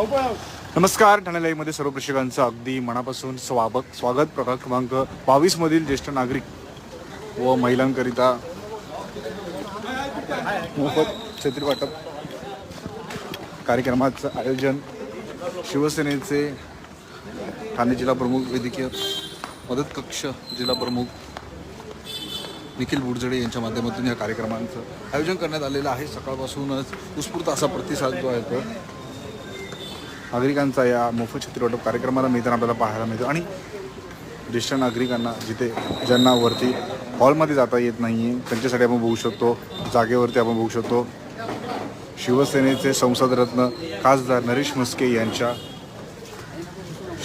नमस्कार ठाणे लाईव्हमध्ये सर्व प्रेक्षकांचं अगदी मनापासून स्वागत स्वागत. प्रकार क्रमांक बावीस मधील ज्येष्ठ नागरिक व महिलांकरिता मोफत छत्री वाटप कार्यक्रमाचं आयोजन शिवसेनेचे ठाणे जिल्हा प्रमुख वैद्यकीय मदत कक्ष जिल्हा प्रमुख निखिल बुडजडे यांच्या माध्यमातून या कार्यक्रमांचं आयोजन करण्यात आलेलं आहे. सकाळपासूनच उत्स्फूर्त असा प्रतिसाद जो आहे तो नागरिकांचा या मोफत छत्री वाटप कार्यक्रमाला मिळताना आपल्याला पाहायला मिळतो. आणि ज्येष्ठ नागरिकांना जिथे ज्यांना वरती हॉलमध्ये जाता येत नाही आहे त्यांच्यासाठी आपण बघू शकतो जागेवरती आपण बघू शकतो. शिवसेनेचे संसदरत्न खासदार नरेश म्हस्के यांच्या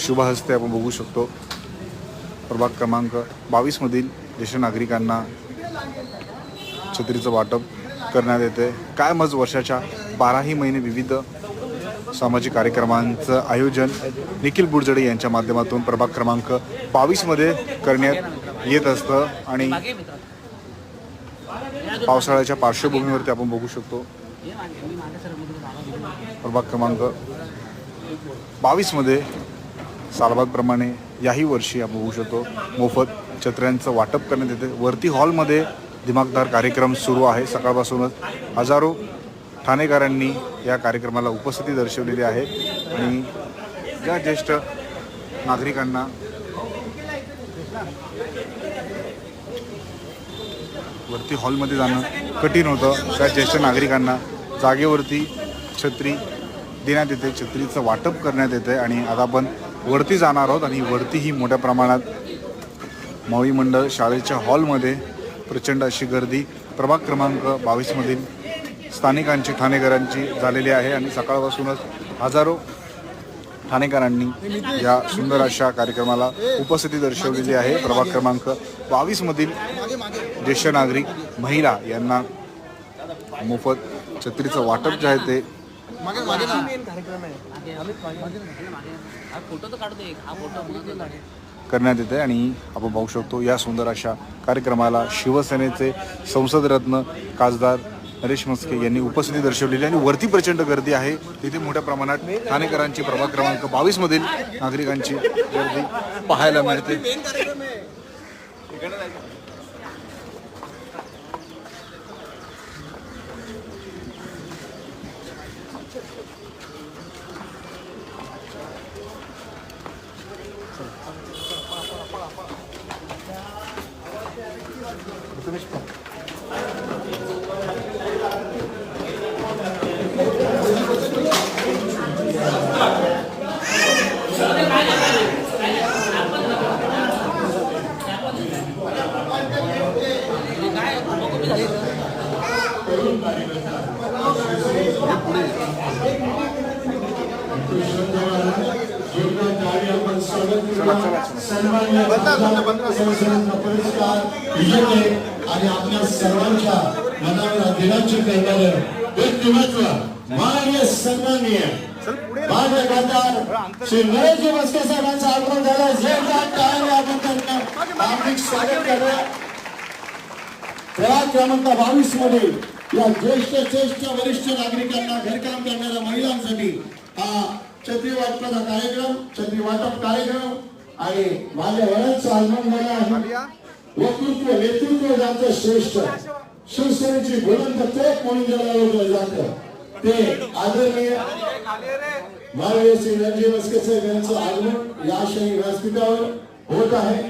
शुभहस्ते आपण बघू शकतो. प्रभाग क्रमांक बावीसमधील ज्येष्ठ नागरिकांना छत्रीचं वाटप करण्यात येते काय मज वर्षाच्या बाराही महिने विविध सामाजिक कार्यक्रमांचं आयोजन निखिल बुडजडे यांच्या माध्यमातून प्रभाग क्रमांक बावीसमध्ये करण्यात येत असतं. आणि पावसाळ्याच्या पार्श्वभूमीवरती आपण बघू शकतो. प्रभाग क्रमांक बावीसमध्ये सालबागप्रमाणे याही वर्षी आपण बघू शकतो. मोफत छत्र्यांचं वाटप करण्यात येते. वरती हॉलमध्ये दिमागदार कार्यक्रम सुरू आहे. सकाळपासूनच हजारो ठाणेकरांनी या कार्यक्रमाला उपस्थिती दर्शवलेली आहे आणि ज्या ज्येष्ठ नागरिकांना वरती हॉलमध्ये जाणं कठीण होतं त्या ज्येष्ठ नागरिकांना जागेवरती छत्री देण्यात येते छत्रीचं वाटप करण्यात येते आणि आता आपण वरती जाणार आहोत आणि वरती ही मोठ्या प्रमाणात मावळी मंडळ शाळेच्या हॉलमध्ये प्रचंड अशी गर्दी. प्रभाग क्रमांक बावीसमधील स्थानिकांची ठाणेकरांची झालेली आहे आणि सकाळपासूनच हजारो ठाणेकरांनी या सुंदर अशा कार्यक्रमाला उपस्थिती दर्शवलेली आहे. प्रभाग क्रमांक बावीसमधील ज्येष्ठ नागरिक महिला यांना मोफत छत्रीचं वाटप जे आहे ते करण्यात येते आणि आपण पाहू शकतो या सुंदर अशा कार्यक्रमाला शिवसेनेचे संसदरत्न खासदार नरेश मस्के यांनी उपस्थिती दर्शवलेली आणि वरती प्रचंड गर्दी आहे. तिथे मोठ्या प्रमाणात ठाणेकरांची प्रभाग क्रमांक बावीस मधील नागरिकांची गर्दी पाहायला मिळते. पुरस्कार विजेते आणि आपल्या सर्वांच्या मनावर अधिराज्य व्यक्तिमत्व सन्माननीय खासदार श्री मस्के साहेबांचा झाला जोरदार टाळ्याने आपण त्यांना हार्दिक स्वागत करूया प्रभाग क्रमांक बावीसमध्ये या ज्येष्ठ ज्येष्ठ वरिष्ठ नागरिकांना घरकाम करणाऱ्या महिलांसाठी हा छत्री वाटपाचा कार्यक्रम छत्री वाटप कार्यक्रम आणि माझ्या वडिलांचं आगमन झालं आहे. वक्तृत्व नेतृत्व ज्यांचं श्रेष्ठ शिवसेनेची बुलंद तोप म्हणून ज्याला ओळखलं जातं ते आदरणीय माननीय श्री रणजी मस्के साहेब यांचं आगमन या शाही व्यासपीठावर होत आहे.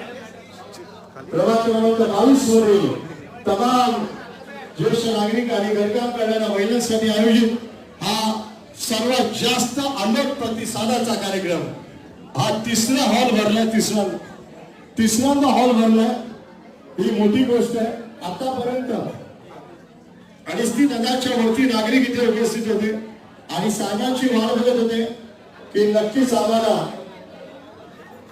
प्रभाग क्रमांक बावीस वरील तमाम ज्येष्ठ नागरिक आणि घरकाम करणाऱ्या महिलांसाठी आयोजित हा सर्वात जास्त अनेक प्रतिसादाचा कार्यक्रम. हा तिसरा हॉल भरला तिसरा तिसऱ्यांदा. हॉल भरला ही मोठी गोष्ट आहे. आतापर्यंत अडीच तीन हजारच्या वरती नागरिक इथे उपस्थित होते आणि साहेबांची वाढ बघत होते की नक्कीच आम्हाला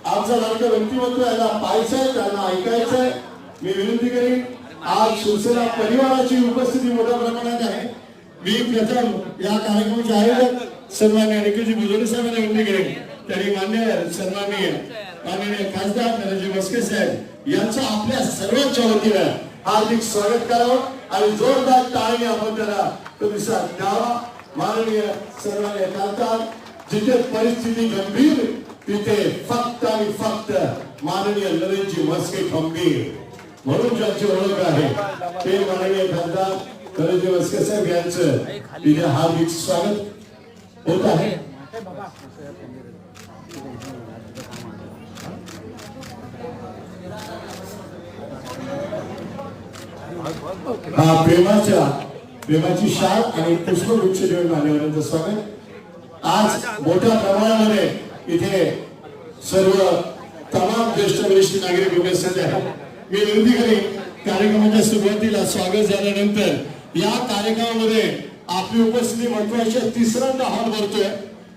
आमचं सारखं व्यक्तिमत्व याला पाहायचंय त्यांना ऐकायचंय मी विनंती करीन आज शिवसेना परिवाराची उपस्थिती मोठ्या प्रमाणात आहे. मी प्रथम या कार्यक्रमाचे आयोजक सन्मान्य निखिलजी बुजोडे साहेबांना विनंती करेन. तरी मान्य सन्माननीय माननीय खासदार नरेंद्र मस्के साहेब यांचं आपल्या सर्वांच्या वतीनं हार्दिक स्वागत करावं आणि जोरदार टाळी आपण त्याला प्रतिसाद द्यावा. माननीय सन्मान्य खासदार जिथे परिस्थिती गंभीर तिथे फक्त आणि फक्त माननीय नरेंद्रजी मस्के खंबीर. म्हणून ज्यांची ओळख आहे ते माननीय खासदार नरेंद्र मस्के साहेब यांचं तिथे हार्दिक स्वागत होत आहे. प्रेमाच्या प्रेमाची शाल आणि पुष्पगुच्छ देऊन मान्यवरांचं स्वागत. आज मोठ्या प्रमाणामध्ये इथे सर्व तमाम ज्येष्ठ वरिष्ठ नागरिक उपस्थित आहेत. मी विनंती करेन कार्यक्रमाच्या सुरुवातीला स्वागत झाल्यानंतर या कार्यक्रमामध्ये आपली उपस्थिती महत्वाची तिसऱ्यांदा हॉल भरतोय.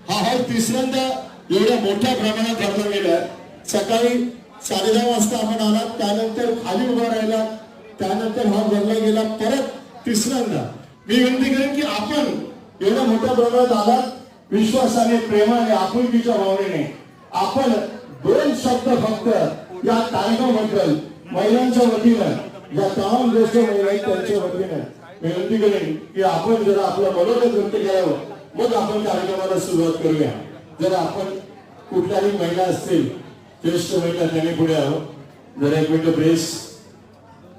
हा हॉल तिसऱ्यांदा एवढ्या मोठ्या प्रमाणात भरला गेलाय. सकाळी साडे दहा वाजता आपण आलात त्यानंतर खाली उभा राहिला त्यानंतर हा भरला गेला परत तिसऱ्यांदा. मी विनंती करेन की आपण एवढ्या मोठ्या प्रमाणात आलात विश्वासाने प्रेमाने आपुलकीच्या भावनेने. आपण दोन शब्द फक्त या कार्यक्रमाबद्दल महिलांच्या वतीनं या तमाम ज्येष्ठ महिला त्यांच्या वतीनं विनंती करेन की आपण जरा आपलं मनोगत व्यक्त करावं. मग आपण कार्यक्रमाला सुरुवात करूया. जर आपण कुठल्याही महिला असतील ज्येष्ठ महिला त्यांनी पुढे यावं. जरा एक minute press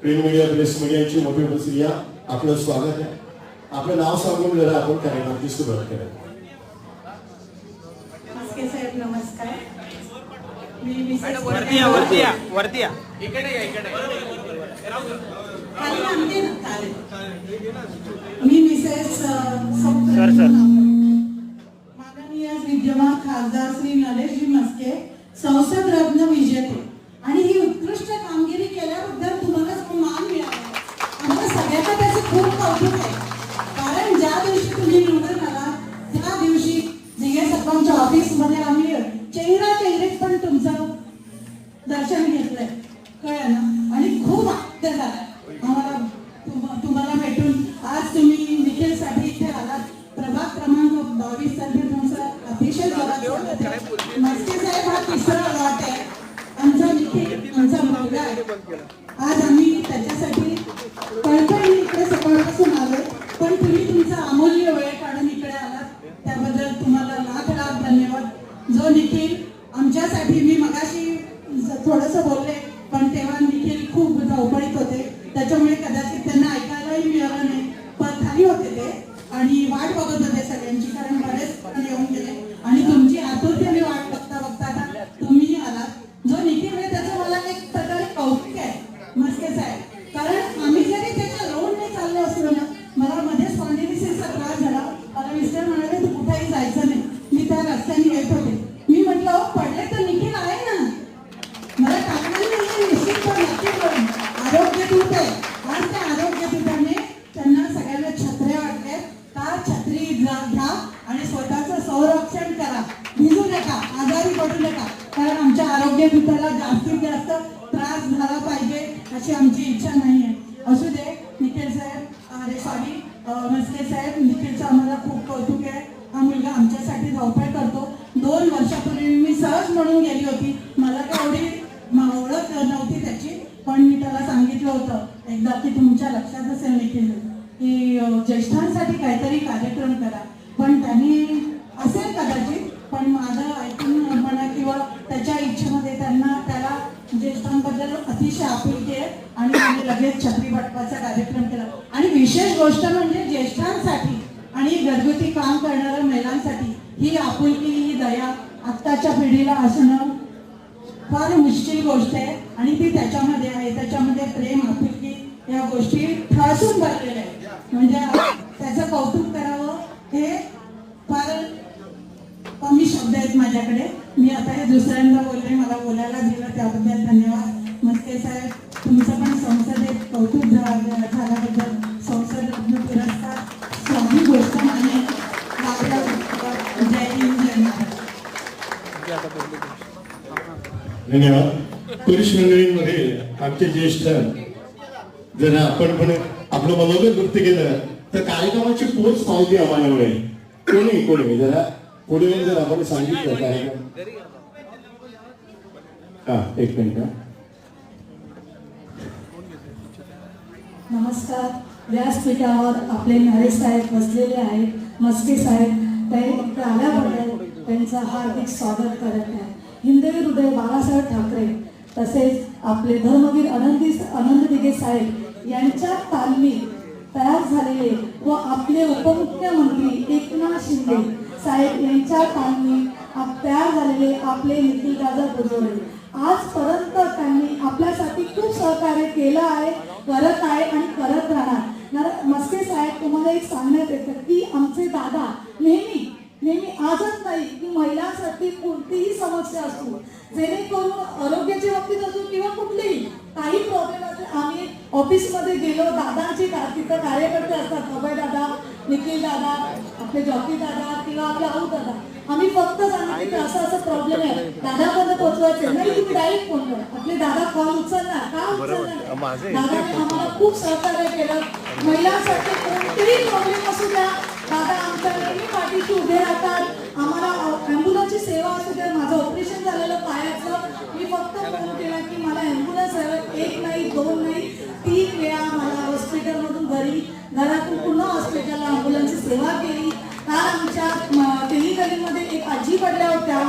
print media press मीडियाची मोठी उपस्थिती या. आपलं स्वागत आहे. आपलं नाव सांगून जरा आपण कार्यक्रमाची सुरुवात साहेब नमस्कार. वरती या वरती या या. मी मिसेस त्यासाठी मी मगाशी थोडस बोलले पण तेव्हा देखील खूप धावपळीत होते. त्याच्यामुळे कदाचित त्यांना सॉरी साहेब निखिलचं आम्हाला खूप कौतुक आहे. हा मुलगा आमच्यासाठी धावपळ करतो. दोन वर्षापूर्वी मी सहज म्हणून गेली होती. मला काय एवढी ओळख नव्हती त्याची पण मी त्याला सांगितलं होतं. एकदा की तुमच्या लक्षात असेल निखिल की ज्येष्ठांसाठी काहीतरी कार्यक्रम करा. पण त्यांनी असेल कदाचित पण माझं ऐकून म्हणा किंवा त्याच्या इच्छेमध्ये त्यांना त्याला ज्येष्ठांबद्दल अतिशय आपुलकी आहे आणि त्यांनी लगेच छत्री वाटपाचा कार्यक्रम केला आणि विशेष गोष्ट म्हणजे ज्येष्ठांसाठी आणि घरगुती काम करणाऱ्या महिलांसाठी ही आपुलकी ही दया आत्ताच्या पिढीला असणं फार मुश्किल गोष्ट आहे आणि ती त्याच्यामध्ये आहे. त्याच्यामध्ये प्रेम आपुलकी या गोष्टी ठासून भरलेल्या आहेत. म्हणजे त्याचं कौतुक करावं हे फार कमी शब्द आहेत माझ्याकडे. मी आता हे दुसऱ्यांदा बोलले मला बोलायला दिलं त्याबद्दल धन्यवाद. मस्के साहेब तुमचं पण संसदेत कौतुक धन्यवाद पुरुष मंडळींमध्ये आमचे ज्येष्ठ जर आपण पण आपलं मनोगत व्यक्त केलं तर कार्यक्रमाची पोच पावती आम्हाला कोणी कोणी? जरा पुढे जर आपण सांगितलं कार्यक्रम हा एक मिनिट नमस्कार. व्यासपीठावर आपले नरेश साहेब बसलेले आहेत मस्के साहेब ते फक्त आल्याबद्दल त्यांचं हार्दिक स्वागत करत आहे. हिंदवी हृदय बाळासाहेब ठाकरे तसेच आपले धर्मवीर आनंदी आनंद दिघे साहेब यांच्या तालमी तयार झालेले व आपले उपमुख्यमंत्री एकनाथ शिंदे साहेब यांच्या तालमी तयार झालेले आपले निखिल दादा बुजोरे आजपर्यंत त्यांनी आपल्यासाठी खूप सहकार्य केलं आहे करत आहे आणि करत राहणार. मस्के साहेब तुम्हाला एक सांगण्यात येतं की आमचे दादा नेहमी नेहमी आजच नाही की महिलांसाठी कोणतीही समस्या असो जेणेकरून आरोग्याच्या बाबतीत असो किंवा कुठलीही काही प्रॉब्लेम असेल आम्ही ऑफिसमध्ये गेलो दादांचे तिथं कार्यकर्ते असतात अभय दादा निखिल दादा आपले जॉकी दादा किंवा आपले आऊ दादा. आम्ही फक्त सांगितलं की असं असं प्रॉब्लेम आहे. दादापर्यंत पोहोचवायचे नाही तुम्ही डायरेक्ट फोन करा. आपले दादा कॉल उचलणार का उचलणार दादाने आम्हाला खूप सहकार्य केलं. महिलांसाठी कोणतेही प्रॉब्लेम असू द्या दादा आमच्या नेहमी पाठीशी उभे राहतात. आम्हाला ॲम्ब्युलन्सची सेवा असू द्या माझं ऑपरेशन झालेलं पायाचं. मी फक्त फोन केला की मला ॲम्ब्युलन्स हवं. एक नाही दोन नाही तीन वेळा मला हॉस्पिटलमधून घरी घरातून पुन्हा हॉस्पिटलला ॲम्ब्युलन्सची सेवा केली. काल आमच्या क्लिनिकलीमध्ये एक आजी पडल्या होत्या.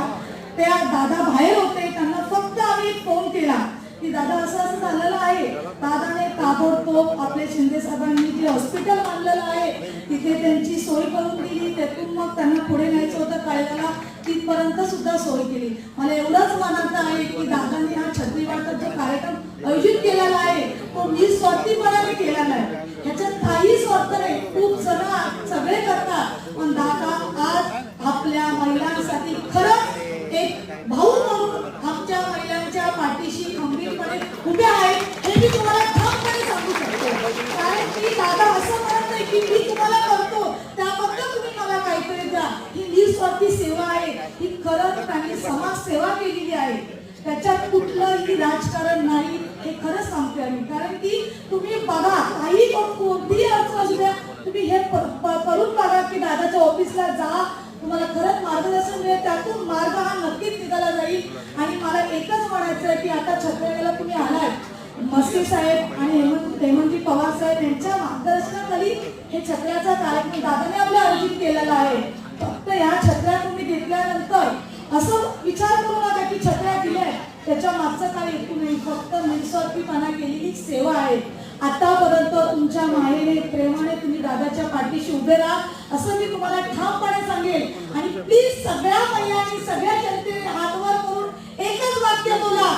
त्या दादा बाहेर होते त्यांना फक्त आम्ही फोन केला. की दादा असं असं झालेलं आहे. दादाने ताबडतोब आपले शिंदे साहेबांनी जे हॉस्पिटल बांधलेलं आहे तिथे त्यांची सोय करून दिली. त्यातून मग त्यांना पुढे न्यायचं होतं कळल्याला तिथपर्यंत सुद्धा सोय केली. मला एवढंच मानायचं आहे की दादांनी हा छत्रीवाडचा जो कार्यक्रम आयोजित केलेला आहे तो निस्वार्थीपणाने केलेला आहे. ह्याच्यात काही स्वार्थ नाही. खूप जण सगळे करतात. पण दादा आज आपल्या समाजसेवा समाज सेवा केलेली आहे. त्याच्यात कुठलंही राजकारण नाही हे खरंच सांगते आम्ही. कारण की तुम्ही बघा काही कोणतीही अडचण असू द्या तुम्ही हे करून बघा की दादाच्या ऑफिसला जा. तुम्हाला खरंच मार्गदर्शन मिळेल. त्यातून मार्ग हा नक्कीच निघाला जाईल. आणि मला एकच म्हणायचं आहे की आता छत्रवेला तुम्ही आलाय. मस्के साहेब आणि हेमंत हेमंतजी पवार साहेब यांच्या मार्गदर्शनाखाली हे छत्र्याचा कार्यक्रम दादाने आपल्या आयोजित केलेला आहे. फक्त या छत्र्या तुम्ही घेतल्यानंतर असं विचार करू नका की छत्र्या दिल्या त्याच्या मागचं काय ऐकू नाही. फक्त निस्वार्थीपणा केलेली सेवा आहे. आतापर्यंत तुमच्या मायेने प्रेमाने तुम्ही दादाच्या पाठीशी उभे राहा. असं मी तुम्हाला ठामपणे सांगेल आणि प्लीज सगळ्या महिलांनी सगळ्या जनतेने हात वर करून एकच वाक्य बोला.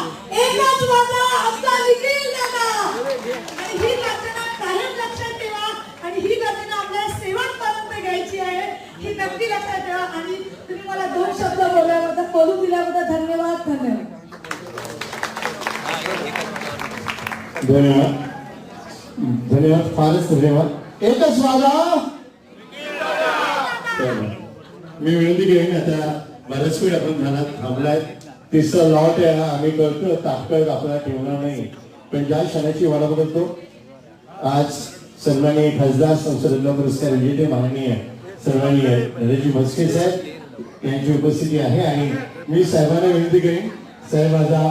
एकच वाजा आमचा निखिल दादा. आणि ही घटना कायम लक्षात ठेवा. आणि ही घटना आपल्या सेवांपर्यंत घ्यायची आहे. ही नक्की लक्षात ठेवा आणि तुम्ही मला दोन शब्द बोलल्याबद्दल बोलू दिल्याबद्दल धन्यवाद धन्यवाद. धन्यवाद. धन्यवाद फारच धन्यवाद. एकच वाजा मी विनंती घेईन आता बऱ्याच वेळ आपण झाला थांबलाय. तिसरा लॉट आहे हा आम्ही करतो तात्काळ आपल्याला ठेवणार नाही. पण ज्या क्षणाची वाडा बघतो आज सन्माननीय खासदार संसद पुरस्कार विजेते माननीय सर्वांनी नरेशजी म्हस्के साहेब यांची उपस्थिती आहे आणि मी साहेबांना विनंती करेन साहेब आता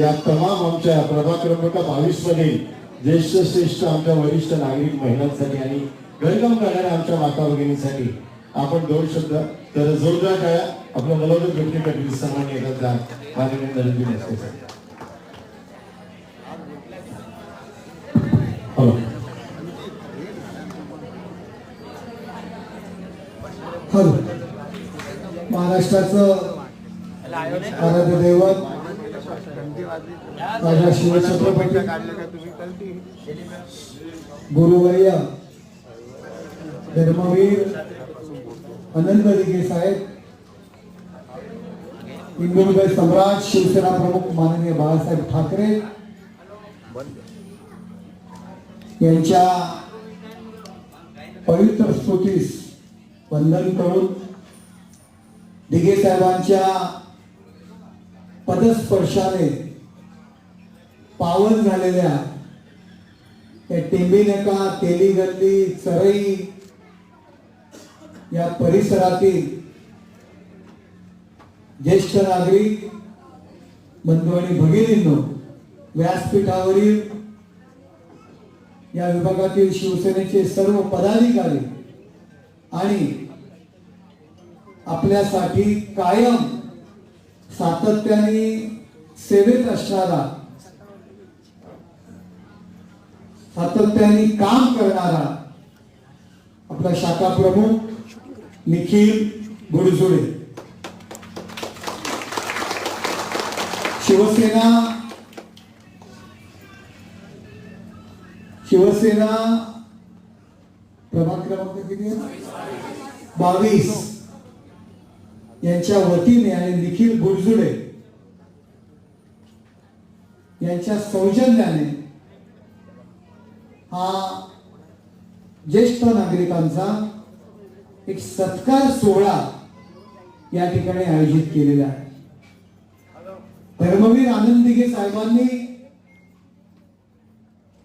या तमाम आमच्या प्रभाग क्रमांक बावीसमध्ये ज्येष्ठ श्रेष्ठ आमच्या वरिष्ठ नागरिक महिलांसाठी आणि घरकाम करणाऱ्या आमच्या माता भगिनीसाठी आपण दोन शब्द तर जोरदार टाळ्या. आपल्या मनोरंजन व्यक्तीसाठी सन्मान्य माननीय नरेंद्रजी म्हस्के साहेब. हॅलो महाराष्ट्राचं आराध्य दैवत राजा शिवछत्रपती गुरुवर्य धर्मवीर अनंत दिघे साहेब हिंदुहृदय सम्राट शिवसेना प्रमुख माननीय बाळासाहेब ठाकरे यांच्या पवित्र स्तुतीस वंदन करून दिघे साहेबांच्या पदस्पर्शाने पावन झालेल्या त्या टेंबिनका तेली गल्ली चरई या परिसरातील ज्येष्ठ नागरिक बंधू आणि भगिनींनो व्यासपीठावरील या विभागातील शिवसेनेचे सर्व पदाधिकारी आणि आपल्यासाठी कायम सातत्याने सेवेत असणारा सातत्याने काम करणारा आपला शाखा प्रमुख निखिल गुडजुळे शिवसेना शिवसेना प्रभाग क्रमांक किती आहे? बावीस. यांच्या वतीने आणि निखिल गुडजुडे यांच्या सौजन्याने हा ज्येष्ठ नागरिकांचा एक सत्कार सोहळा या ठिकाणी आयोजित केलेला आहे. धर्मवीर आनंद दिघे साहेबांनी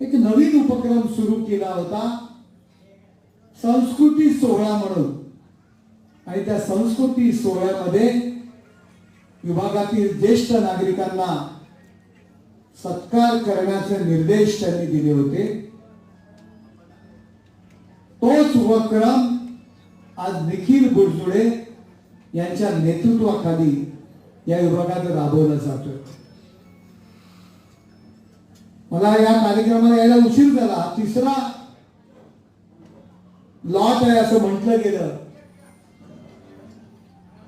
एक नवीन उपक्रम सुरू केला होता. संस्कृती सोहळा म्हणून. आणि त्या संस्कृती सोहळ्यामध्ये विभागातील ज्येष्ठ नागरिकांना सत्कार करण्याचे निर्देश त्यांनी दिले होते. तोच उपक्रम आज निखिल गुडजुळे यांच्या नेतृत्वाखाली या विभागात राबवला जातोय. मला या कार्यक्रमाला यायला उशीर झाला. तिसरा लॉट आहे असं म्हटलं गेलं.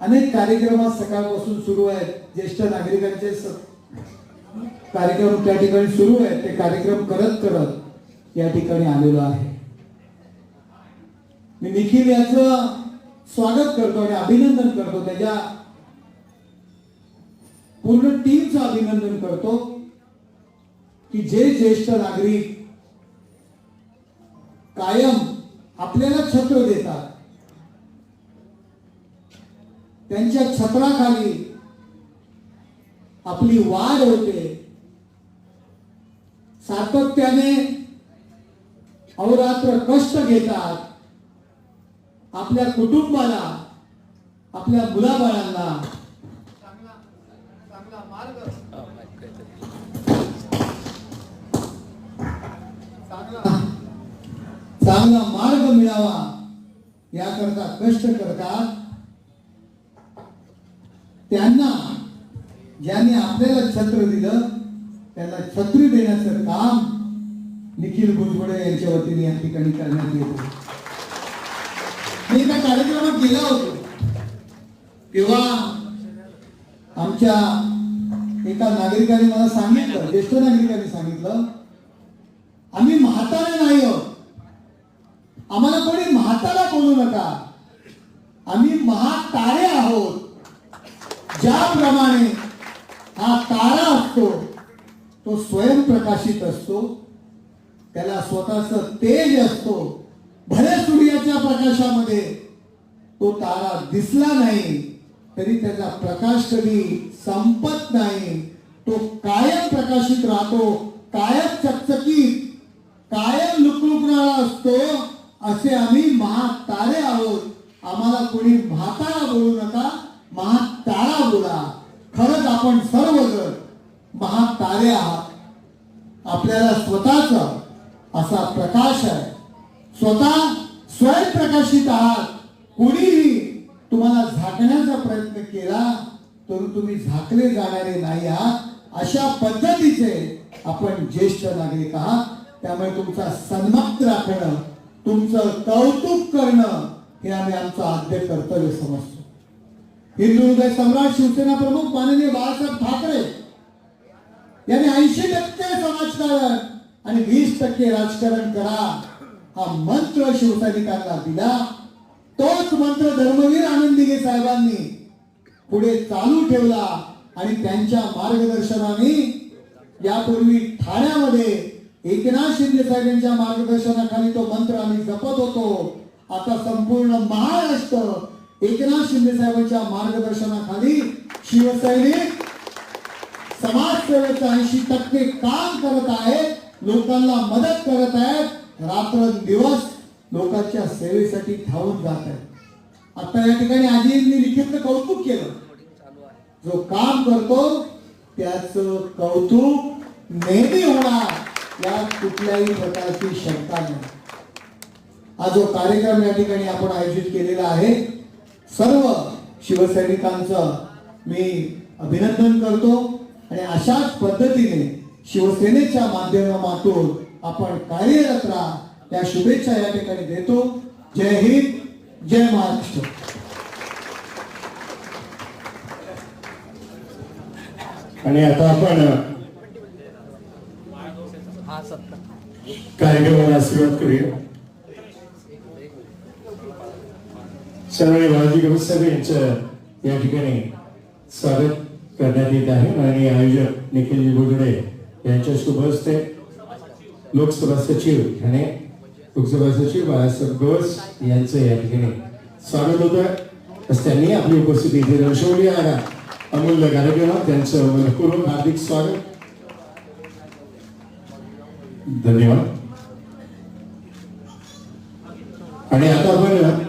अनेक कार्यक्रम आज सकाळपासून सुरू आहेत. ज्येष्ठ नागरिकांचे कार्यक्रम त्या ठिकाणी सुरू आहेत. ते कार्यक्रम करत करत या ठिकाणी आलेलो आहे. मी निखिल याच स्वागत करतो आणि अभिनंदन करतो. त्याच्या पूर्ण टीमचं अभिनंदन करतो की जे ज्येष्ठ नागरिक कायम आपल्याला छत्र देतात. त्यांच्या छत्राखाली आपली वाढ होते. सातत्याने अहोरात्र कष्ट घेतात. आपल्या कुटुंबाला आपल्या मुलाबाळांना. चांगला चांगला मार्ग मिळावा याकरता कष्ट करतात. त्यांना ज्यांनी आपल्याला छत्र दिलं त्यांना छत्री देण्याचं काम निखिल भुजबळे यांच्या वतीने या ठिकाणी करण्यात येत. मी एका कार्यक्रमात गेला होतो. तेव्हा आमच्या एका नागरिकाने मला सांगितलं ज्येष्ठ नागरिकाने सांगितलं आम्ही म्हातारे नाही आहोत. आम्हाला कोणी म्हातारा बोलू नका. आम्ही महातारे आहोत. ज्याप्रमाणे हा तारा असतो तो स्वयंप्रकाशित असतो. त्याला स्वतःच तेज असतो. भले सूर्याच्या प्रकाशामध्ये तो तारा दिसला नाही तरी त्याचा प्रकाश कधी संपत नाही. तो कायम प्रकाशित राहतो कायम चकचकीत कायम लुकलुकणारा असतो. असे आम्ही महातारे आहोत. आम्हाला कोणी म्हातारा बोलू नका महातारा बोला. खरंच आपण सर्वजण महातारे आहात. आपल्याला स्वतःच असा प्रकाश आहे. स्वतः स्वयंप्रकाशित आहात. कोणीही तुम्हाला झाकण्याचा प्रयत्न केला तर तुम्ही झाकले जाणारे नाही आहात. अशा पद्धतीचे आपण ज्येष्ठ नागरिक आहात. त्यामुळे तुमचा सन्मान राखणं तुमचं कौतुक करणं हे आम्ही आमचं आद्य कर्तव्य समजतो. हिंदू हृदय सम्राट शिवसेना प्रमुख माननीय बाळासाहेब ठाकरे यांनी ऐंशी टक्के समाजकारण आणि वीस टक्के राजकारण करा हा मंत्र शिवसैनिकांना दिला. तोच मंत्र धर्मवीर आनंदीगे साहेबांनी पुढे चालू ठेवला आणि त्यांच्या मार्गदर्शनाने यापूर्वी ठाण्यामध्ये एकनाथ शिंदे साहेबांच्या मार्गदर्शनाखाली तो मंत्र आम्ही जपत होतो. आता संपूर्ण महाराष्ट्र एकनाथ शिंदे साहेबांच्या मार्गदर्शनाखाली शिवसैनिक समाजसेवेचं ऐंशी टक्के काम करत आहेत लोकांना मदत करत आहेत. रात्र दिवस लोकांच्या सेवेसाठी धावून जात आहेत. आता या ठिकाणी आजींनी लिखित कौतुक केलं. जो काम करतो त्याच कौतुक नेहमी होणार. या कुठल्याही प्रकारची शंका नाही. हा जो कार्यक्रम या ठिकाणी आपण आयोजित केलेला आहे सर्व शिवसैनिकांचं मी अभिनंदन करतो आणि अशाच पद्धतीने शिवसेनेच्या माध्यमातून आपण कार्यरत राहा त्या शुभेच्छा या ठिकाणी देतो. जय हिंद जय महाराष्ट्र. आणि आता आपण कार्यक्रमाला सुरुवात करूया. सर्वांनी बालाजी गवसाहेब यांचं या ठिकाणी स्वागत करण्यात येत आहे. आणि आयोजक निखिल बुजडे यांच्या शुभ हस्ते लोकसभा सचिव ठाणे लोकसभा सचिव बाळासाहेब गवस यांचं या ठिकाणी स्वागत होत. त्यांनी आपली उपस्थिती इथे दर्शवली आहे. अमूल्य कार्यक्रमात त्यांचं मनपूर्वक हार्दिक स्वागत. धन्यवाद. आणि आता आपण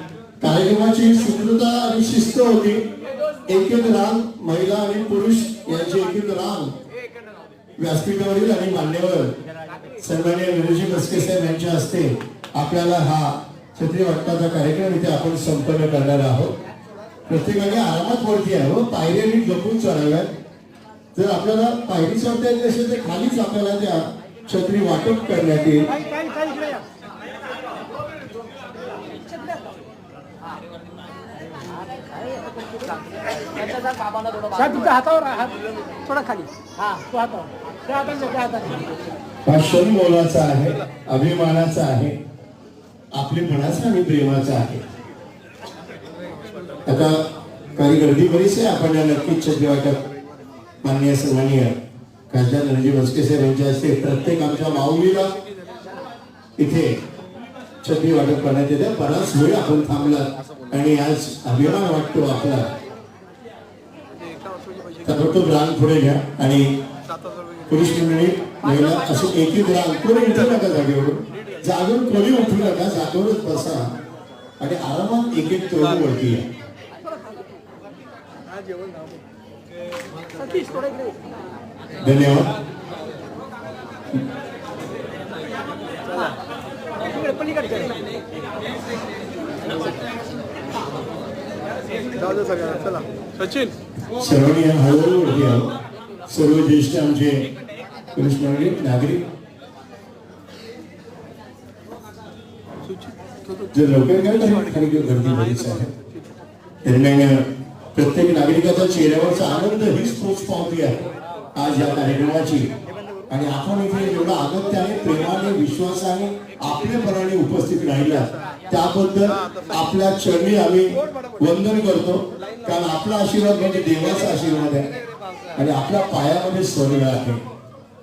कार्यक्रमाची सुदृढता आणि शिस्त होती. एक एक रांग महिला आणि पुरुष यांचे एक एक रांग व्यासपीठावरील आणि मान्यवर सन्मान्य विरोजी मस्के साहेब यांच्या हस्ते आपल्याला हा छत्री वाटपाचा कार्यक्रम इथे आपण संपन्न करणार आहोत. प्रत्येकाने आरामात वरती आहे व पायऱ्या जपून चढाव्यात. जर आपल्याला पायरी चढता येत असेल तर खालीच आपल्याला त्या छत्री वाटप करण्यात येईल. साहेब तुमच्या हातावर हात. थोडा खाली. हा. तो हातावर. त्या हाताने त्या हाताने. हा क्षण मोलाचा आहे अभिमानाचा आहे आपलेपणाचा आणि प्रेमाचा आहे. आता काही गर्दी बरीच आहे आपण या नक्कीच छत्री वाटप माननीय सन्माननीय खासदार रणजी मस्के साहेब यांच्या हस्ते प्रत्येक आमच्या माऊलीला इथे छत्री वाटप करण्यात येते. बराच वेळ आपण थांबलात आणि आज अभिमान वाटतो आपला. ताबडतोब रांग पुढे घ्या आणि पोलीस मंडळी महिला असे एक एक रांग कोणी उठू नका जागेवर जागेवर कोणी उठू नका जागेवरच बसा. आणि आरामात एक एक तोडून वळती या. धन्यवाद. चला. सचिन. सर्वांनी या हळूहळू वरती यावं सर्व ज्येष्ठ आमचे पुरुष मंडळी नागरिक. जर लवकर गेलं खाली गर्दी बरीच आहे. दरम्यान प्रत्येक नागरिकाच्या चेहऱ्यावरचा आनंद हीच पोच पावती आहे. आज या कार्यक्रमाची. आणि आपण इथे एवढा आगत्याने प्रेमाने विश्वासाने आपल्यापणाने उपस्थित राहिला त्याबद्दल आपल्या चरणी आम्ही वंदन करतो. कारण आपला आशीर्वाद म्हणजे देवाचा आशीर्वाद आहे. आणि आपल्या पायामध्ये स्वर्ग आहे.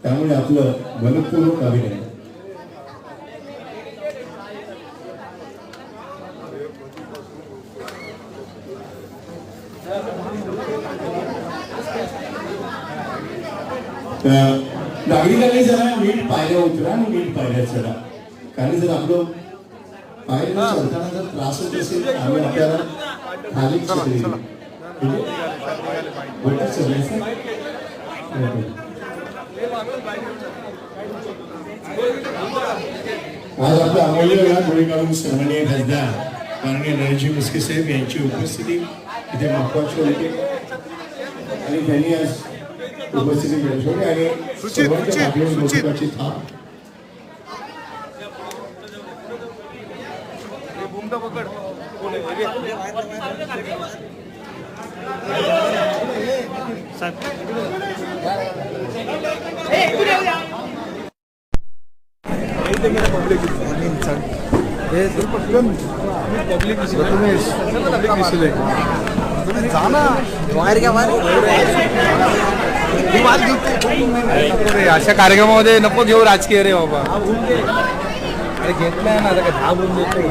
त्यामुळे आपलं मनपूर्वक अभिनंदन. नागरिकांनी जरा नीट पायऱ्या उतरा आणि नीट पायऱ्या चढा. कारण जर आपलं पायऱ्या चढताना जर त्रास होत असेल आम्ही आपल्याला खाली आज आपला अमूल्य वेळा काढून सन्माननीय खासदार माननीय नरेशजी मुस्के साहेब यांची उपस्थिती इथे महत्वाची होती. आणि त्यांनी आज उपस्थिती दर्शवली आणि थाप अरे अशा कार्यक्रमामध्ये नको घेऊ राजकीय रे बाबा. अरे घेतलाय ना आता काय घाबरून देतो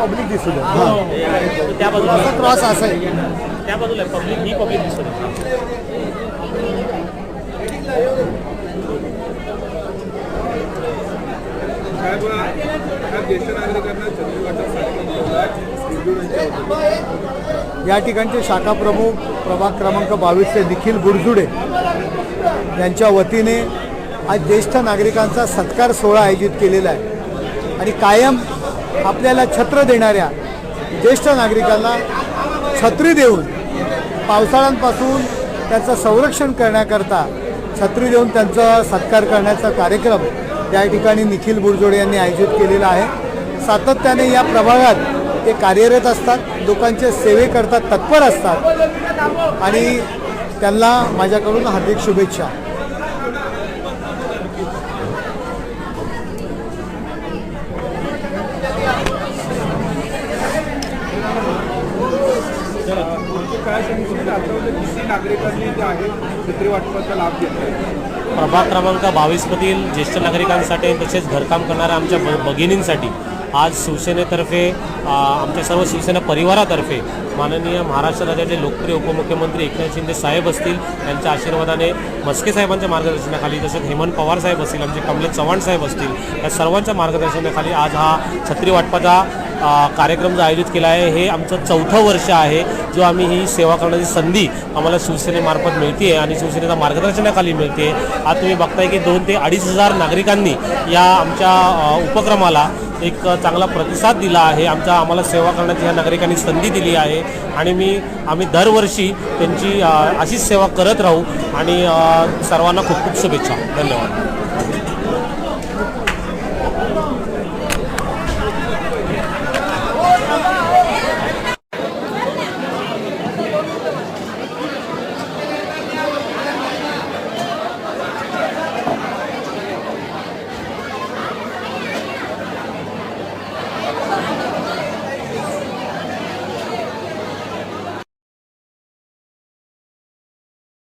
पब्लिक दिसू दे. त्या बाजूला क्रॉस असा आहे. त्या बाजूला पब्लिक ही पब्लिक दिसू दे या ठिकाणचे शाखा प्रमुख प्रभाग क्रमांक बावीसचे निखिल बुरजुडे यांच्या वतीने आज ज्येष्ठ नागरिकांचा सत्कार सोहळा आयोजित केलेला आहे. आणि कायम आपल्याला छत्र देणाऱ्या ज्येष्ठ नागरिकांना छत्री देऊन पावसाळ्यांपासून त्याचं संरक्षण करण्याकरता छत्री देऊन त्यांचा सत्कार करण्याचा कार्यक्रम या ठिकाणी निखिल बुरजोडे यांनी आयोजित केलेला आहे. सातत्याने या प्रभागात ते कार्यरत असतात लोकांचे सेवेकरता तत्पर असतात. आणि त्यांना माझ्याकडून हार्दिक शुभेच्छा. काय सांगितलं नागरिकांनी जे आहे छत्री वाटपाचा लाभ घेतला प्रभाग क्रमांक बावीसमधील ज्येष्ठ नागरिकांसाठी तसेच घरकाम करणाऱ्या आमच्या ब भगिनींसाठी आज शिवसेनेतर्फे आमच्या सर्व शिवसेना परिवारातर्फे माननीय महाराष्ट्र राज्याचे लोकप्रिय उपमुख्यमंत्री एकनाथ शिंदे साहेब असतील त्यांच्या आशीर्वादाने मस्के साहेबांच्या मार्गदर्शनाखाली जसं हेमंत पवार साहेब असतील आमचे कमलेश चव्हाण साहेब असतील या सर्वांच्या मार्गदर्शनाखाली आज हा छत्री वाटपाचा कार्यक्रम जो आयोजित केला आहे हे आमचं चौथं वर्ष आहे. जो आम्ही ही सेवा करण्याची संधी आम्हाला शिवसेनेमार्फत मिळते आहे आणि शिवसेनेच्या मार्गदर्शनाखाली मिळते आज तुम्ही बघताय की दोन ते अडीच हजार नागरिकांनी या आमच्या उपक्रमाला एक चांगला प्रतिसाद दिला आहे. आमचा आम्हाला सेवा करण्याची ह्या नागरिकांनी संधी दिली आहे आणि मी आम्ही दरवर्षी त्यांची अशीच सेवा करत राहू आणि सर्वांना खूप खूप शुभेच्छा. धन्यवाद.